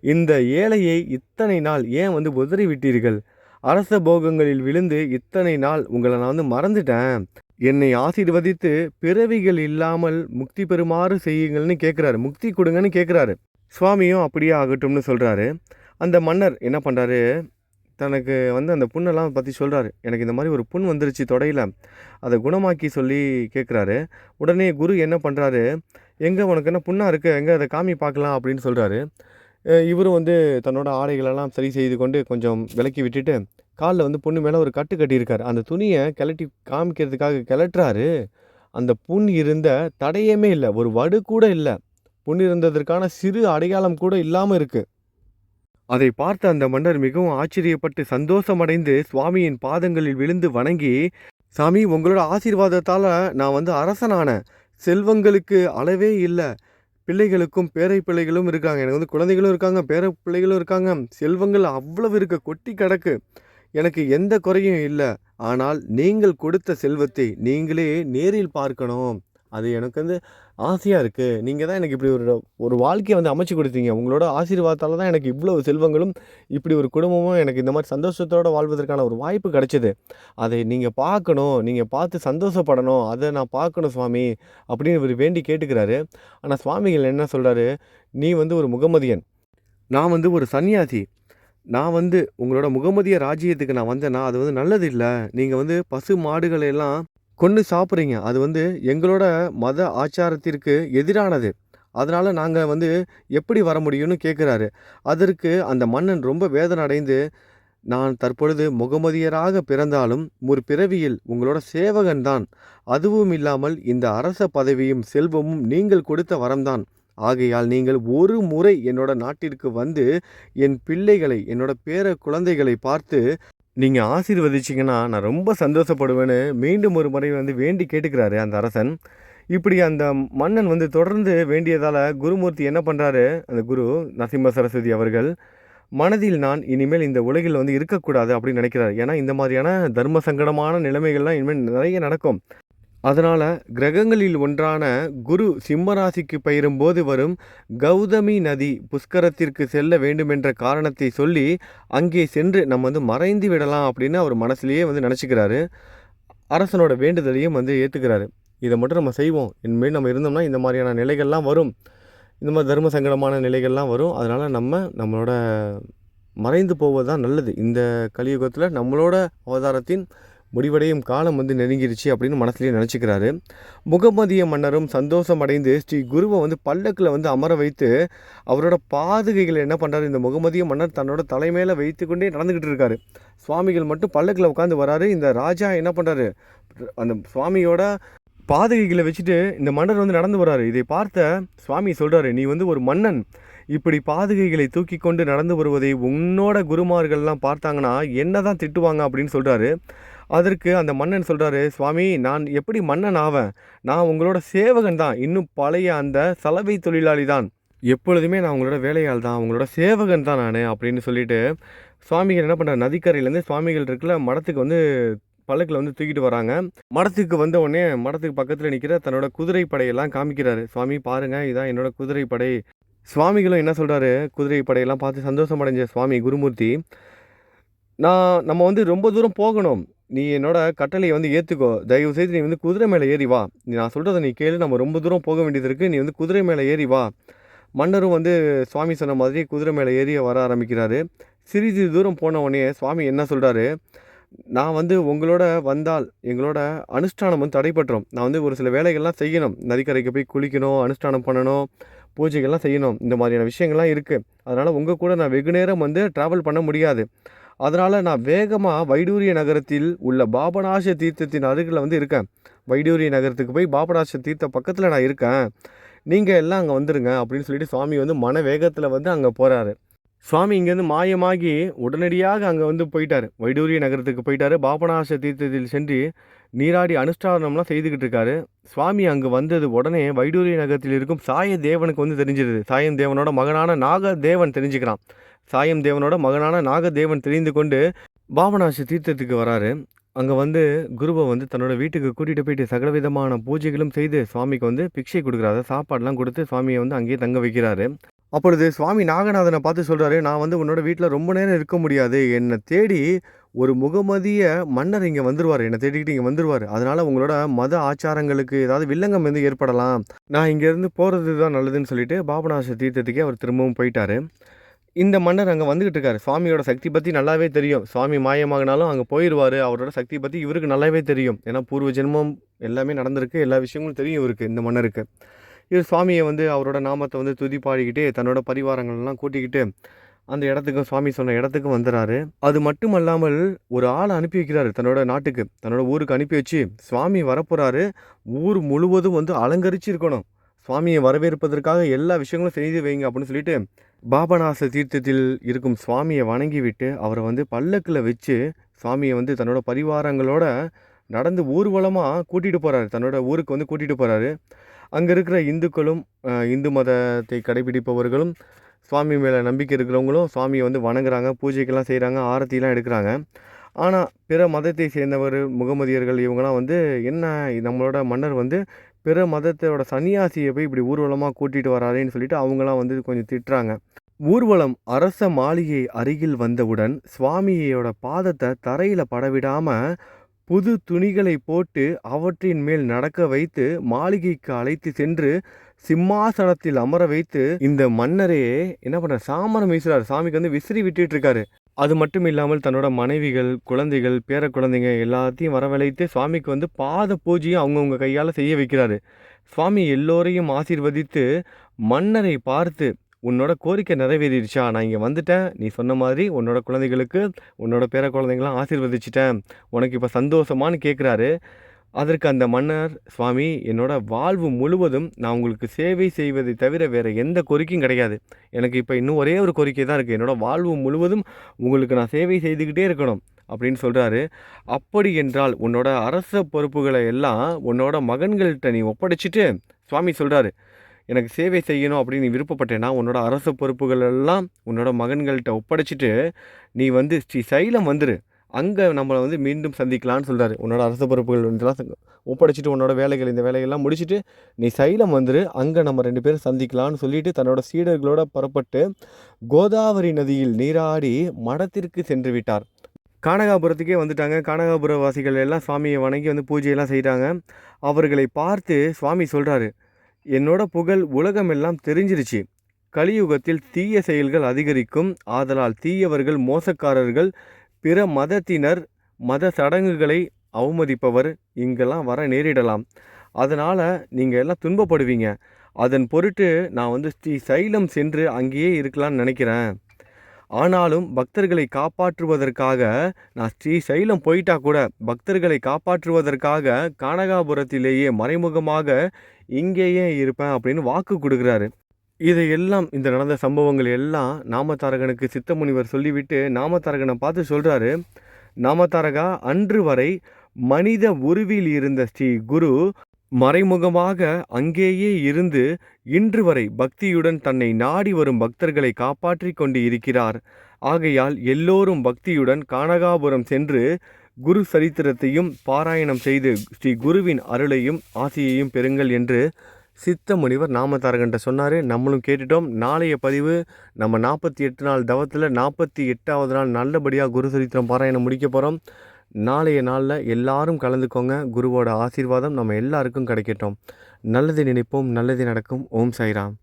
இந்த ஏழையை இத்தனை நாள் ஏன் வந்து உதறி விட்டீர்கள்? அரச போகங்களில் விழுந்து இத்தனை நாள் உங்களை நான் வந்து மறந்துட்டேன். என்னை ஆசீர்வதித்து பிறவிகள் இல்லாமல் முக்தி பெறுமாறு செய்யுங்கள்னு கேட்குறாரு முக்தி கொடுங்கன்னு கேட்குறாரு சுவாமியும் அப்படியே ஆகட்டும்னு சொல்கிறாரு அந்த மன்னர் என்ன பண்ணுறாரு தனக்கு வந்து அந்த புண்ணெல்லாம் பற்றி சொல்கிறாரு எனக்கு இந்த மாதிரி ஒரு புண் வந்துருச்சு தொடையில். அதை குணமாக்கி சொல்லி கேட்குறாரு உடனே குரு என்ன பண்ணுறாரு எங்கே உனக்கு என்ன புண்ணாக இருக்குது எங்கே அதை காமி பார்க்கலாம் அப்படின்னு சொல்கிறாரு இவரும் வந்து தன்னோட ஆடைகளெல்லாம் சரி செய்து கொண்டு கொஞ்சம் விலக்கி விட்டுட்டு காலில் வந்து பொண்ணு மேலே ஒரு கட்டு கட்டியிருக்காரு. அந்த துணியை கிளட்டி காமிக்கிறதுக்காக கிளட்டுறாரு. அந்த புண் இருந்த தடையமே இல்லை. ஒரு வடு கூட இல்லை. புண் இருந்ததற்கான சிறு அடையாளம் கூட இல்லாமல் இருக்குது அதை பார்த்த அந்த மன்னர் மிகவும் ஆச்சரியப்பட்டு சந்தோஷமடைந்து சுவாமியின் பாதங்களில் விழுந்து வணங்கி சாமி உங்களோட ஆசீர்வாதத்தால் நான் வந்து அரசனானேன் செல்வங்களுக்கு அளவே இல்லை. பிள்ளைகளுக்கும் பேரை பிள்ளைகளும் இருக்காங்க. எனக்கு வந்து குழந்தைகளும் இருக்காங்க பேர பிள்ளைகளும் இருக்காங்க. செல்வங்கள் அவ்வளவு இருக்க கொட்டி கிடக்கு. எனக்கு எந்த குறையும் இல்லை. ஆனால் நீங்கள் கொடுத்த செல்வத்தை நீங்களே நேரில் பார்க்கணும். அது எனக்கு வந்து ஆசையாக இருக்குது நீங்கள் தான் எனக்கு இப்படி ஒரு ஒரு வாழ்க்கையை வந்து அமைச்சு கொடுத்தீங்க. உங்களோட ஆசீர்வாதத்தால் தான் எனக்கு இவ்வளோ செல்வங்களும் இப்படி ஒரு குடும்பமும் எனக்கு இந்த மாதிரி சந்தோஷத்தோடு வாழ்வதற்கான ஒரு வாய்ப்பு கிடைச்சிது. அதை நீங்கள் பார்க்கணும். நீங்கள் பார்த்து சந்தோஷப்படணும். அதை நான் பார்க்கணும் சுவாமி அப்படின்னு இவர் வேண்டி கேட்டுக்கிறாரு. ஆனால் சுவாமிகள் என்ன சொல்கிறாரு நீ வந்து ஒரு முகமதியன். நான் வந்து ஒரு சன்னியாசி. நான் வந்து உங்களோட முகமதிய ராஜ்யத்துக்கு நான் வந்தேன்னா அது வந்து நல்லது இல்லை. நீங்கள் வந்து பசு மாடுகளை எல்லாம் கொன்று சாப்பிட்றீங்க. அது வந்து எங்களோட மத ஆச்சாரத்திற்கு எதிரானது. அதனால் நாங்கள் வந்து எப்படி வர முடியும்னு கேட்குறாரு அதற்கு அந்த மன்னன் ரொம்ப வேதனை அடைந்து நான் தற்பொழுது முகமதியராக பிறந்தாலும் ஒரு பிறவியில் உங்களோட சேவகன் தான். அதுவும் இல்லாமல் இந்த அரச பதவியும் செல்வமும் நீங்கள் கொடுத்த வரம்தான். ஆகையால் நீங்கள் ஒரு முறை என்னோட நாட்டிற்கு வந்து என் பிள்ளைகளை என்னோட பேர குழந்தைகளை பார்த்து நீங்கள் ஆசீர்வதிச்சிங்கன்னா நான் ரொம்ப சந்தோஷப்படுவேன்னு மீண்டும் ஒரு முறை வந்து வேண்டி கேட்டுக்கிறாரு அந்த அரசன். இப்படி அந்த மன்னன் வந்து தொடர்ந்து வேண்டியதால் குருமூர்த்தி என்ன பண்ணுறாரு அந்த குரு நரசிம்ம சரஸ்வதி அவர்கள் மனதில் நான் இனிமேல் இந்த உலகில் வந்து இருக்கக்கூடாது அப்படின்னு நினைக்கிறார். ஏன்னா இந்த மாதிரியான தர்ம சங்கடமான நிலைமைகள்லாம் இனிமேல் நிறைய நடக்கும். அதனால் கிரகங்களில் ஒன்றான குரு சிம்மராசிக்கு பயிரும்போது வரும் கௌதமி நதி புஷ்கரத்திற்கு செல்ல வேண்டுமென்ற காரணத்தை சொல்லி அங்கே சென்று நம்ம வந்து மறைந்து விடலாம் அப்படின்னு அவர் மனசுலேயே வந்து நினச்சிக்கிறாரு. அரசனோட வேண்டுதலையும் வந்து ஏற்றுக்கிறாரு இதை மட்டும் நம்ம செய்வோம். இனிமேல் நம்ம இருந்தோம்னா இந்த மாதிரியான நிலைகள்லாம் வரும். இந்த மாதிரி தர்ம சங்கடமான நிலைகள்லாம் வரும். அதனால் நம்ம நம்மளோட மறைந்து போவது தான் நல்லது. இந்த கலியுகத்தில் நம்மளோட அவதாரத்தின் முடிவடையும் காலம் வந்து நெருங்கிருச்சு அப்படின்னு மனசுலேயே நினச்சிக்கிறாரு. முகமதிய மன்னரும் சந்தோஷம் அடைந்து ஸ்ரீ குருவை வந்து பல்லக்கில் வந்து அமர வைத்து அவரோட பாதுகைகளை என்ன பண்ணுறாரு இந்த முகமதிய மன்னர் தன்னோட தலைமையில் வைத்து கொண்டே நடந்துக்கிட்டு இருக்காரு. சுவாமிகள் மட்டும் பல்லக்கில் உட்காந்து வராரு. இந்த ராஜா என்ன பண்ணுறாரு அந்த சுவாமியோட பாதுகைகளை வச்சுட்டு இந்த மன்னர் வந்து நடந்து வராரு. இதை பார்த்த சுவாமி சொல்கிறாரு நீ வந்து ஒரு மன்னன். இப்படி பாதுகைகளை தூக்கி கொண்டு நடந்து வருவதை உன்னோட குருமார்கள்லாம் பார்த்தாங்கன்னா என்ன தான் திட்டுவாங்க? அப்படின்னு சொல்கிறாரு அதற்கு அந்த மன்னன் சொல்கிறாரு சுவாமி நான் எப்படி மன்னன் ஆவேன்? நான் உங்களோட சேவகன் தான். இன்னும் பழைய அந்த சலவை தொழிலாளி தான். எப்பொழுதுமே நான் உங்களோட வேலையாள் தான். உங்களோட சேவகன் தான் நான் அப்படின்னு சொல்லிட்டு சுவாமிகள் என்ன பண்ணுறாரு நதிக்கரையிலேருந்து சுவாமிகள் இருக்குல்ல மடத்துக்கு வந்து பல்லக்கில் வந்து தூக்கிட்டு வராங்க. மடத்துக்கு வந்த உடனே மடத்துக்கு பக்கத்தில் நிற்கிற தன்னோட குதிரை படையெல்லாம் காமிக்கிறாரு. சுவாமி பாருங்கள் இதான் என்னோட குதிரை படை. சுவாமிகளும் என்ன சொல்கிறாரு குதிரை படையெல்லாம் பார்த்து சந்தோஷம் அடைஞ்ச சுவாமி குருமூர்த்தி நான் நம்ம வந்து ரொம்ப தூரம் போகணும். நீ என்னோட கட்டளையை வந்து ஏற்றுக்கோ தயவு செய்து நீ வந்து குதிரை மேலே ஏறி வா. நீ நான் சொல்கிறத நீ கேளு. நம்ம ரொம்ப தூரம் போக வேண்டியது இருக்குது நீ வந்து குதிரை மேலே ஏறி வா. மன்னரும் வந்து சுவாமி சொன்ன மாதிரி குதிரை மேலே ஏறி வர ஆரம்பிக்கிறாரு. சிறிது தூரம் போன உடனே சுவாமி என்ன சொல்கிறாரு நான் வந்து உங்களோட வந்தால் எங்களோட அனுஷ்டானம் வந்து தடைப்பட்டுரும் நான் வந்து ஒரு சில வேலைகள்லாம் செய்யணும். நதிக்கரைக்கு போய் குளிக்கணும் அனுஷ்டானம் பண்ணணும் பூஜைகள்லாம் செய்யணும். இந்த மாதிரியான விஷயங்கள்லாம் இருக்குது அதனால் உங்கள் கூட நான் வெகு நேரம் வந்து ட்ராவல் பண்ண முடியாது. அதனால் நான் வேகமாக வைடூரிய நகரத்தில் உள்ள பாபநாச தீர்த்தத்தின் அருகில் வந்து இருக்கேன். வைடூரிய நகரத்துக்கு போய் பாபநாச தீர்த்த பக்கத்தில் நான் இருக்கேன். நீங்கள் எல்லாம் அங்கே வந்துடுங்க அப்படின்னு சொல்லிட்டு சுவாமி வந்து மன வேகத்தில் வந்து அங்கே போகிறாரு சுவாமி இங்கேருந்து மாயமாகி உடனடியாக அங்கே வந்து போயிட்டார். வைடூரிய நகரத்துக்கு போயிட்டார். பாபநாச தீர்த்தத்தில் சென்று நீராடி அனுஷ்டானம்லாம் செய்துக்கிட்டு இருக்காரு. சுவாமி அங்கே வந்தது உடனே வைடூரிய நகரத்தில் இருக்கும் சாய தேவனுக்கு வந்து தெரிஞ்சிருது சாயம் தேவனோட மகனான நாக தேவன் தெரிஞ்சுக்கிறான். சாயம் தேவனோட மகனான நாகதேவன் தெரிந்து கொண்டு பாபநாசி தீர்த்தத்துக்கு வராரு. அங்கே வந்து குருவை வந்து தன்னோட வீட்டுக்கு கூட்டிகிட்டு போயிட்டு சகலவிதமான பூஜைகளும் செய்து சுவாமிக்கு வந்து பிக்ஷை கொடுக்குறாரு. சாப்பாடெலாம் கொடுத்து சுவாமியை வந்து அங்கேயே தங்க வைக்கிறாரு. அப்பொழுது சுவாமி நாகநாதனை பார்த்து சொல்கிறாரு நான் வந்து உன்னோட வீட்டில் ரொம்ப நேரம் இருக்க முடியாது. என்னை தேடி ஒரு முகமதிய மன்னர் இங்கே வந்துருவார். என்னை தேடிக்கிட்டு இங்கே வந்துடுவார் அதனால் உங்களோட மத ஆச்சாரங்களுக்கு ஏதாவது வில்லங்கம் வந்து ஏற்படலாம். நான் இங்கேருந்து போகிறது தான் நல்லதுன்னு சொல்லிட்டு பாபநாச தீர்த்தத்துக்கே அவர் திரும்பவும் போயிட்டாரு. இந்த மன்னர் அங்கே வந்துக்கிட்டு இருக்காரு. சுவாமியோட சக்தி பற்றி நல்லாவே தெரியும். சுவாமி மாயமாகினாலும் அங்கே போயிடுவார் அவரோட சக்தி பற்றி இவருக்கு நல்லாவே தெரியும். ஏன்னா பூர்வ ஜென்மம் எல்லாமே நடந்திருக்கு. எல்லா விஷயங்களும் தெரியும் இவருக்கு இந்த மன்னருக்கு. இவர் சுவாமியை வந்து அவரோட நாமத்தை வந்து துதி பாடிக்கிட்டு தன்னோட பரிவாரங்கள்லாம் கூட்டிக்கிட்டு அந்த இடத்துக்கும் சுவாமி சொன்ன இடத்துக்கும் வந்துடுறாரு அது மட்டும் அல்லாமல் ஒரு ஆளை அனுப்பி வைக்கிறாரு தன்னோட நாட்டுக்கு. தன்னோட ஊருக்கு அனுப்பி வச்சு சுவாமி வரப்போகிறாரு ஊர் முழுவதும் வந்து அலங்கரிச்சு இருக்கணும் சுவாமியை வரவேற்பதற்காக எல்லா விஷயங்களும் செய்து வைங்க அப்படின்னு சொல்லிட்டு பாபநாச தீர்த்தத்தில் இருக்கும் சுவாமியை வணங்கிவிட்டு அவரை வந்து பல்லக்கில் வச்சு சுவாமியை வந்து தன்னோட பரிவாரங்களோட நடந்து ஊர்வலமாக கூட்டிகிட்டு போகிறாரு தன்னோட ஊருக்கு வந்து கூட்டிகிட்டு போகிறாரு அங்கே இருக்கிற இந்துக்களும் இந்து மதத்தை கடைபிடிப்பவர்களும் சுவாமி மேலே நம்பிக்கை இருக்கிறவங்களும் சுவாமியை வந்து வணங்குறாங்க. பூஜைக்கெல்லாம் செய்கிறாங்க ஆரத்திலாம் எடுக்கிறாங்க. ஆனால் பிற மதத்தை சேர்ந்தவர் முகமதியர்கள் இவங்கெல்லாம் வந்து என்ன நம்மளோட மன்னர் வந்து பிற மதத்தோட சன்னியாசியை போய் இப்படி ஊர்வலமாக கூட்டிகிட்டு வராருன்னு சொல்லிட்டு அவங்களாம் வந்து கொஞ்சம் திட்டுறாங்க. ஊர்வலம் அரச மாளிகை அருகில் வந்தவுடன் சுவாமியோட பாதத்தை தரையில் படவிடாமல் புது துணிகளை போட்டு அவற்றின் மேல் நடக்க வைத்து மாளிகைக்கு அழைத்து சென்று சிம்மாசனத்தில் அமர வைத்து இந்த மன்னரே என்ன பண்ணுற சாமரம் வீசுறாரு சாமிக்கு வந்து விசிறி விட்டுட்டு இருக்காரு. அது மட்டும் இல்லாமல் தன்னோட மனைவிகள் குழந்தைகள் பேர குழந்தைங்க எல்லாத்தையும் வரவழைத்து சுவாமிக்கு வந்து பாத பூஜையும் அவங்கவுங்க கையால் செய்ய வைக்கிறாரு. சுவாமி எல்லோரையும் ஆசீர்வதித்து மன்னரை பார்த்து உன்னோட கோரிக்கை நிறைவேறிடுச்சா? நான் இங்கே வந்துட்டேன். நீ சொன்ன மாதிரி உன்னோட குழந்தைகளுக்கு உன்னோட பேர குழந்தைங்களாம் ஆசீர்வதிச்சிட்டேன். உனக்கு இப்போ சந்தோஷமானு கேட்குறாரு அதற்கு அந்த மன்னர் சுவாமி என்னோட வாழ்வு முழுவதும் நான் உங்களுக்கு சேவை செய்வதை தவிர வேறு எந்த கோரிக்கையும் கிடையாது. எனக்கு இப்போ இன்னும் ஒரே ஒரு கோரிக்கை தான் இருக்குது என்னோடய வாழ்வு முழுவதும் உங்களுக்கு நான் சேவை செய்துக்கிட்டே இருக்கணும் அப்படின்னு சொல்கிறாரு அப்படி என்றால் உன்னோட அரச பொறுப்புகளை எல்லாம் உன்னோட மகன்கள்கிட்ட நீ ஒப்படைச்சிட்டு சுவாமி சொல்கிறாரு எனக்கு சேவை செய்யணும் அப்படின்னு நீ விருப்பப்பட்டேன்னா உன்னோட அரச பொறுப்புகள் எல்லாம் உன்னோட மகன்கள்கிட்ட ஒப்படைச்சிட்டு நீ வந்து ஸ்ரீ சைலம் அங்கே நம்மளை வந்து மீண்டும் சந்திக்கலான்னு சொல்கிறாரு உன்னோட அரச பொறுப்புகள் இதெல்லாம் ஒப்படைச்சிட்டு உன்னோட வேலைகள் இந்த வேலைகள்லாம் முடிச்சுட்டு நீ சைலம் வந்துரு. அங்கே நம்ம ரெண்டு பேரும் சந்திக்கலான்னு சொல்லிட்டு தன்னோட சீடர்களோட புறப்பட்டு கோதாவரி நதியில் நீராடி மடத்திற்கு சென்று விட்டார். கானகாபுரத்துக்கே வந்துட்டாங்க. கானகாபுர வாசிகள் எல்லாம் சுவாமியை வணங்கி வந்து பூஜையெல்லாம் செய்கிறாங்க அவர்களை பார்த்து சுவாமி சொல்கிறாரு என்னோட புகழ் உலகமெல்லாம் தெரிஞ்சிருச்சு. கலியுகத்தில் தீய செயல்கள் அதிகரிக்கும். ஆதலால் தீயவர்கள் மோசக்காரர்கள் பிற மதத்தினர் மத சடங்குகளை அவமதிப்பவர் இங்கெல்லாம் வர நேரிடலாம். அதனால் நீங்கள் எல்லாம் துன்பப்படுவீங்க. அதன் பொருட்டு நான் வந்து ஸ்ரீ சைலம் சென்று அங்கேயே இருக்கலாம்னு நினைக்கிறேன். ஆனாலும் பக்தர்களை காப்பாற்றுவதற்காக நான் ஸ்ரீ சைலம் போயிட்டா கூட பக்தர்களை காப்பாற்றுவதற்காக கானகாபுரத்திலேயே மறைமுகமாக இங்கேயே இருப்பேன் அப்படின்னு வாக்கு கொடுக்குறாரு. இதையெல்லாம் இந்த நடந்த சம்பவங்கள் எல்லாம் நாமதாரகனுக்கு சித்த முனிவர் சொல்லிவிட்டு நாமதாரகனை பார்த்து சொல்கிறாரு நாமதாரகா அன்று வரை மனித உருவில் இருந்த ஸ்ரீ குரு மறைமுகமாக அங்கேயே இருந்து இன்று வரை பக்தியுடன் தன்னை நாடி வரும் பக்தர்களை காப்பாற்றி கொண்டு இருக்கிறார். ஆகையால் எல்லோரும் பக்தியுடன் கானகாபுரம் சென்று குரு சரித்திரத்தையும் பாராயணம் செய்து ஸ்ரீ குருவின் அருளையும் ஆசையையும் பெறுங்கள் என்று சித்த முனிவர் நாமதாரகன்ட்ட சொன்னார் நம்மளும் கேட்டுட்டோம். நாளைய பதிவு நம்ம நாற்பத்தி எட்டு நாள் தவத்தில் நாற்பத்தி எட்டாவது நாள் நல்லபடியாக குரு சரித்திரம் பாராயணம் முடிக்க போகிறோம் நாளைய நாளில் எல்லாரும் கலந்துக்கோங்க. குருவோட ஆசீர்வாதம் நம்ம எல்லாருக்கும் கிடைக்கட்டும். நல்லது நினைப்போம் நல்லது நடக்கும். ஓம் சாய்ராம்.